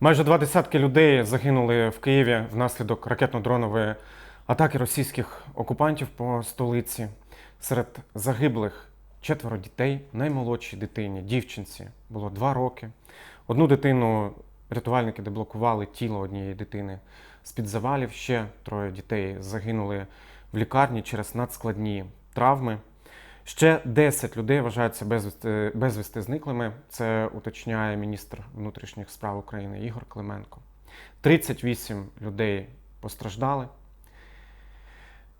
Майже два десятки людей загинули в Києві внаслідок ракетно-дронової атаки російських окупантів по столиці. Серед загиблих четверо дітей, наймолодшій дитині, дівчинці, було два роки. Одну дитину рятувальники деблокували тіло однієї дитини з-під завалів. Ще троє дітей загинули в лікарні через надскладні травми. Ще 10 людей вважаються безвісти, безвісти зниклими. Це уточняє міністр внутрішніх справ України Ігор Клименко. 38 людей постраждали.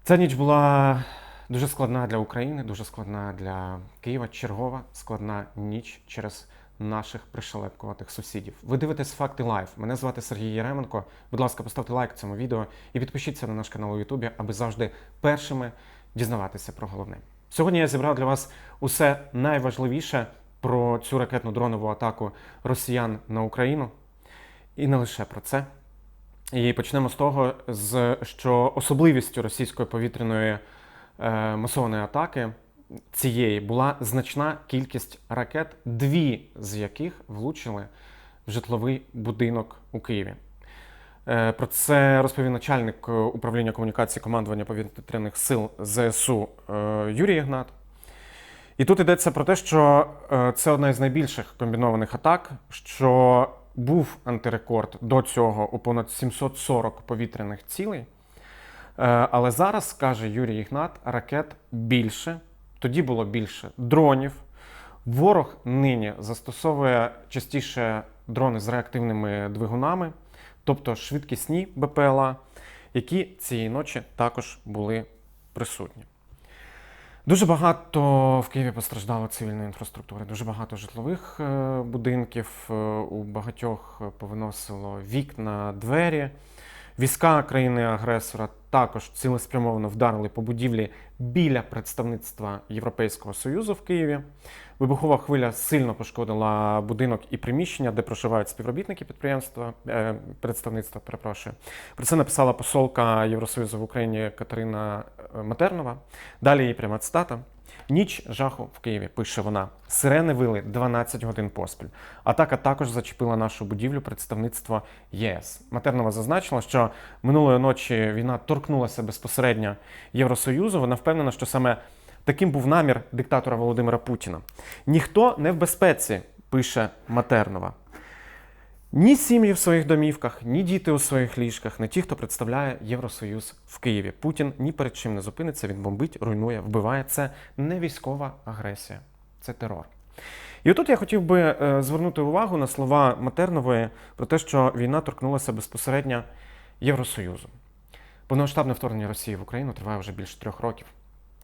Ця ніч була дуже складна для України, дуже складна для Києва. Чергова складна ніч через наших пришелепкуватих сусідів. Ви дивитесь факти лайв. Мене звати Сергій Єременко. Будь ласка, поставте лайк цьому відео і підпишіться на наш канал у Ютубі, аби завжди першими дізнаватися про головне. Сьогодні я зібрав для вас усе найважливіше про цю ракетну дронову атаку росіян на Україну. І не лише про це. І почнемо з того, що особливістю російської повітряної е, масованої атаки цієї була значна кількість ракет, дві з яких влучили в житловий будинок у Києві. Е, Про це розповів начальник е, управління комунікації командування повітряних сил ЗСУ е, Юрій Ігнат. І тут йдеться про те, що це одна із найбільших комбінованих атак, що був антирекорд до цього у понад 740 повітряних цілей. Але зараз, каже Юрій Ігнат, ракет більше, тоді було більше дронів. Ворог нині застосовує частіше дрони з реактивними двигунами, тобто швидкісні БПЛА, які цієї ночі також були присутні. Дуже багато в Києві постраждало цивільної інфраструктури, дуже багато житлових е, будинків, е, у багатьох повиносило вікна, двері. Війська країни-агресора також цілеспрямовано вдарили по будівлі біля представництва Європейського Союзу в Києві. Вибухова хвиля сильно пошкодила будинок і приміщення, де проживають співробітники підприємства, е, представництва. Перепрошую. Про це написала посолка Євросоюзу в Україні Катерина е, Матернова. Далі її пряма цитата. Ніч жаху в Києві, пише вона. Сирени вили 12 годин поспіль. Атака також зачепила нашу будівлю представництва ЄС. Матернова зазначила, що минулої ночі війна торкнулася безпосередньо Євросоюзу. Вона впевнена, що саме таким був намір диктатора Володимира Путіна. Ніхто не в безпеці, пише Матернова. Ні сім'ї в своїх домівках, ні діти у своїх ліжках, не ті, хто представляє Євросоюз в Києві. Путін ні перед чим не зупиниться, він бомбить, руйнує, вбиває. Це не військова агресія, це терор. І отут я хотів би е, звернути увагу на слова Матернової про те, що війна торкнулася безпосередньо Євросоюзу. Повномасштабне вторгнення Росії в Україну триває вже більше трьох років.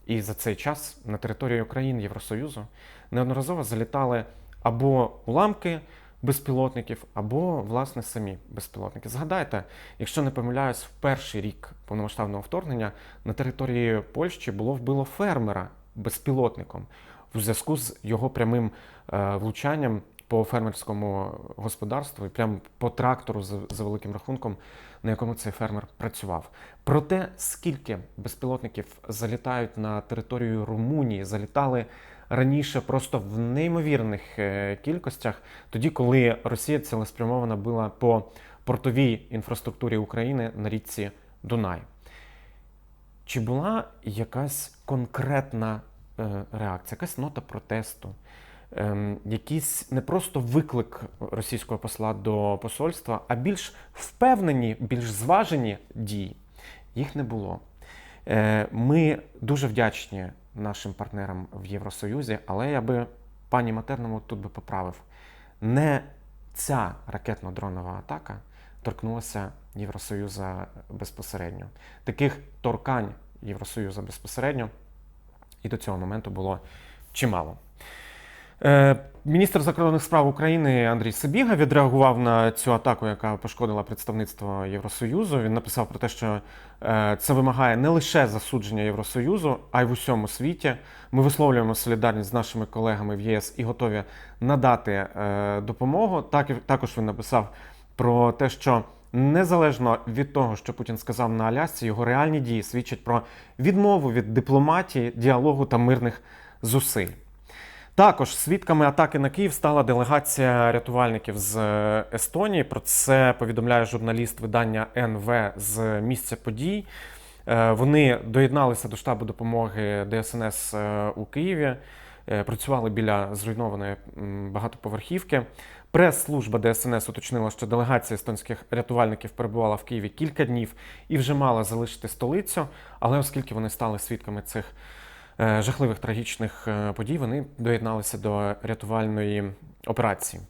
І за цей час на територію країн Євросоюзу неодноразово залітали або уламки безпілотників, або, власне, самі безпілотники. Згадайте, якщо не помиляюсь, в перший рік повномасштабного вторгнення на території Польщі було вбило фермера безпілотником в зв'язку з його прямим е, влучанням по фермерському господарству і прямо по трактору за, за великим рахунком, на якому цей фермер працював. Про те, скільки безпілотників залітають на територію Румунії, залітали раніше просто в неймовірних е, кількостях, тоді, коли Росія цілеспрямовано била по портовій інфраструктурі України на річці Дунай. Чи була якась конкретна е, реакція, якась нота протесту, якийсь не просто виклик російського посла до посольства, а більш впевнені, більш зважені дії? Їх не було. Е, Ми дуже вдячні нашим партнерам в Євросоюзі, але я би пані Матерному тут би поправив. Не ця ракетно-дронова атака торкнулася Євросоюзу безпосередньо. Таких торкань Євросоюзу безпосередньо і до цього моменту було чимало. Е, Міністр закордонних справ України Андрій Сибіга відреагував на цю атаку, яка пошкодила представництво Євросоюзу. Він написав про те, що е, це вимагає не лише засудження Євросоюзу, а й в усьому світі. Ми висловлюємо солідарність з нашими колегами в ЄС і готові надати е, допомогу. Так, також він написав про те, що незалежно від того, що Путін сказав на Алясці, його реальні дії свідчать про відмову від дипломатії, діалогу та мирних зусиль. Також свідками атаки на Київ стала делегація рятувальників з е, Естонії. Про це повідомляє журналіст видання НВ з місця подій. Е, Вони доєдналися до штабу допомоги ДСНС е, у Києві, працювали біля зруйнованої багатоповерхівки. Прес-служба ДСНС уточнила, що делегація естонських рятувальників перебувала в Києві кілька днів і вже мала залишити столицю, але оскільки вони стали свідками цих жахливих трагічних е, подій, вони доєдналися до рятувальної операції.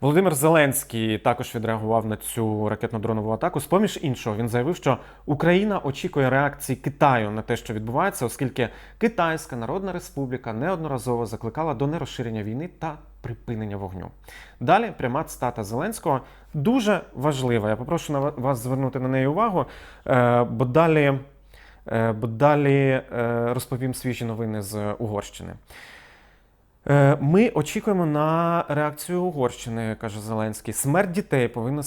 Володимир Зеленський також відреагував на цю ракетно-дронову атаку. З поміж іншого, він заявив, що Україна очікує реакції Китаю на те, що відбувається, оскільки Китайська Народна Республіка неодноразово закликала до нерозширення війни та припинення вогню. Далі пряма цитата Зеленського дуже важлива. Я попрошу на вас звернути на неї увагу, е, бо далі, е, бо далі е, розповім свіжі новини з Угорщини. Е, Ми очікуємо на реакцію Угорщини, каже Зеленський. Смерть дітей повинна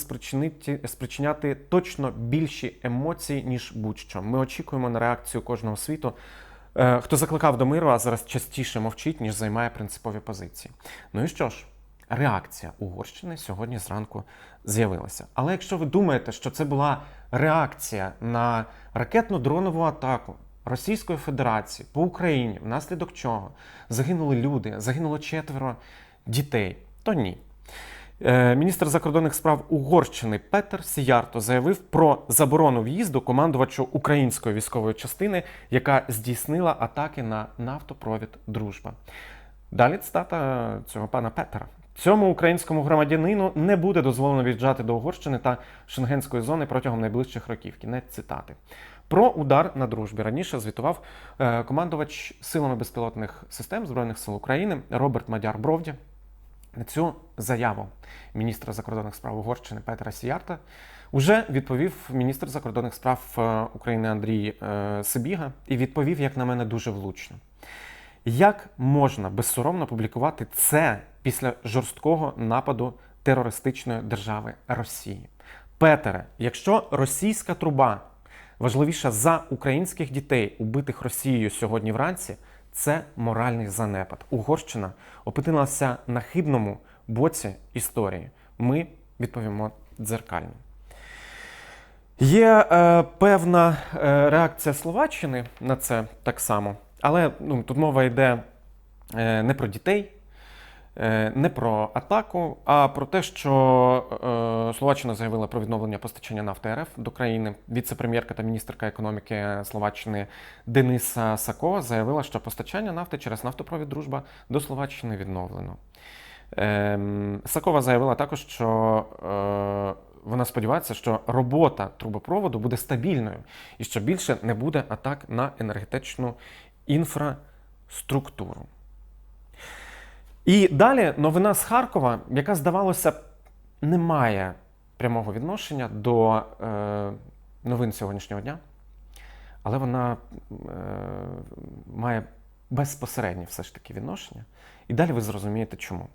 спричиняти точно більші емоції, ніж будь-що. Ми очікуємо на реакцію кожного світу, е, хто закликав до миру, а зараз частіше мовчить, ніж займає принципові позиції. Ну і що ж, реакція Угорщини сьогодні зранку з'явилася. Але якщо ви думаєте, що це була реакція на ракетно-дронову атаку Російської Федерації по Україні, внаслідок чого загинули люди, загинуло четверо дітей, то ні. Е, Міністр закордонних справ Угорщини Петер Сіярто заявив про заборону в'їзду командувачу української військової частини, яка здійснила атаки на нафтопровід Дружба. Далі цитата цього пана Петера. Цьому українському громадянину не буде дозволено в'їжджати до Угорщини та Шенгенської зони протягом найближчих років. Кінець цитати. Про удар на дружбі раніше звітував е, командувач силами безпілотних систем Збройних сил України Роберт Мадяр Бровді. На цю заяву міністра закордонних справ Угорщини Петра Сіярта вже відповів міністр закордонних справ е, України Андрій е, Сибіга і відповів, як на мене, дуже влучно. Як можна безсоромно публікувати це після жорсткого нападу терористичної держави Росії? Петере, якщо російська труба важливіша за українських дітей, убитих Росією сьогодні вранці, це моральний занепад. Угорщина опинилася на хибному боці історії. Ми відповімо дзеркально. Є е, певна е, реакція Словаччини на це так само, але ну, тут мова йде е, не про дітей, не про атаку, а про те, що е, Словаччина заявила про відновлення постачання нафти РФ до країни. Віце-прем'єрка та міністерка економіки Словаччини Дениса Сако заявила, що постачання нафти через нафтопровід Дружба до Словаччини відновлено. Ем, Сакова заявила також, що е, вона сподівається, що робота трубопроводу буде стабільною і що більше не буде атак на енергетичну інфраструктуру. І далі новина з Харкова, яка, здавалося, не має прямого відношення до е, новин сьогоднішнього дня, але вона е, має безпосереднє все ж таки відношення. І далі ви зрозумієте чому.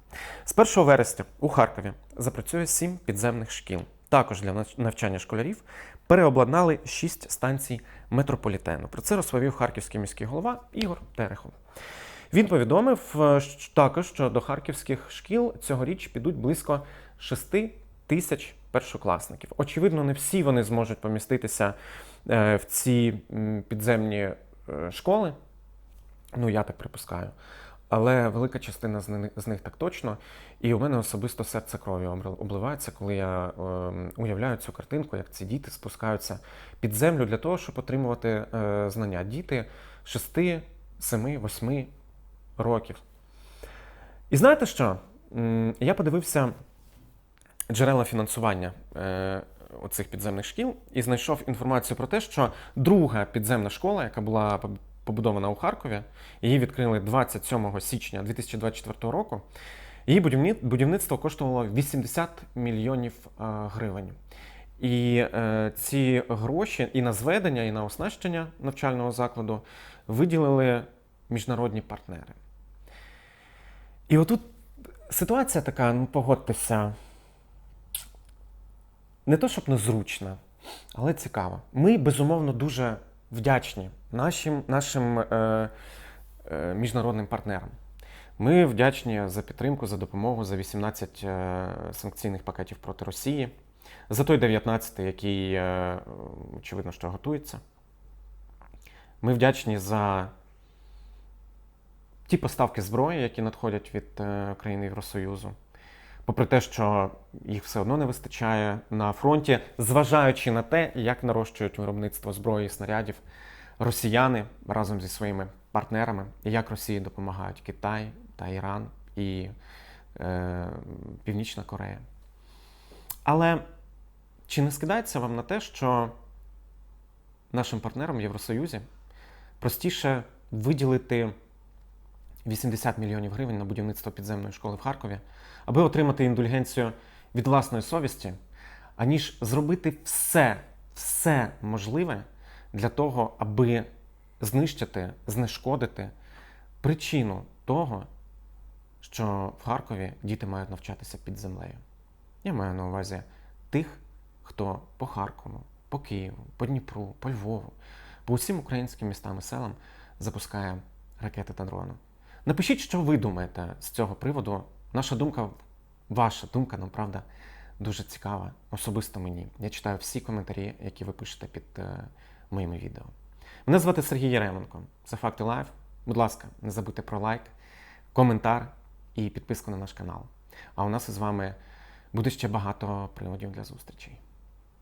З 1 вересня у Харкові запрацює сім підземних шкіл. Також для навчання школярів переобладнали шість станцій метрополітену. Про це розповів харківський міський голова Ігор Терехов. Він повідомив е, також, що до харківських шкіл цьогоріч підуть близько 6 тисяч першокласників. Очевидно, не всі вони зможуть поміститися е, в ці підземні е, школи. Ну, я так припускаю. Але велика частина з них, так точно. І у мене особисто серце обрил- обливається, коли я ем, уявляю цю картинку, як ці діти спускаються під землю для того, щоб отримувати знання. Діти 6, 7, 8 років. І знаєте що? Я подивився джерела фінансування е, оцих підземних шкіл і знайшов інформацію про те, що друга підземна школа, яка була побудована у Харкові, її відкрили 27 січня 2024 року. Її будівництво коштувало 80 мільйонів е, гривень. І е, ці гроші і на зведення, і на оснащення навчального закладу виділили міжнародні партнери. І отут ситуація така, ну погодьтеся, не то щоб незручна, але цікава. Ми, безумовно, дуже вдячні нашим, нашим е, е, міжнародним партнерам. Ми вдячні за підтримку, за допомогу, за 18 е, санкційних пакетів проти Росії, за той 19, який, е, очевидно, що готується. Ми вдячні за ті поставки зброї, які надходять від е, країн Євросоюзу. Попри те, що їх все одно не вистачає на фронті, зважаючи на те, як нарощують виробництво зброї і снарядів росіяни разом зі своїми партнерами, і як Росії допомагають Китай та Іран і е, Північна Корея. Але чи не скидається вам на те, що нашим партнерам в Євросоюзі простіше виділити 80 мільйонів гривень на будівництво підземної школи в Харкові, аби отримати індульгенцію від власної совісті, аніж зробити все, все можливе для того, аби знищити, знешкодити причину того, що в Харкові діти мають навчатися під землею. Я маю на увазі тих, хто по Харкову, по Києву, по Дніпру, по Львову, по усім українським містам і селам запускає ракети та дрони. Напишіть, що ви думаєте з цього приводу. Наша думка, ваша думка, нам правда, дуже цікава, особисто мені. Я читаю всі коментарі, які ви пишете під е, моїми відео. Мене звати Сергій Яременко. Це факти лайф. Будь ласка, не забудьте про лайк, коментар і підписку на наш канал. А у нас із вами буде ще багато приводів для зустрічей.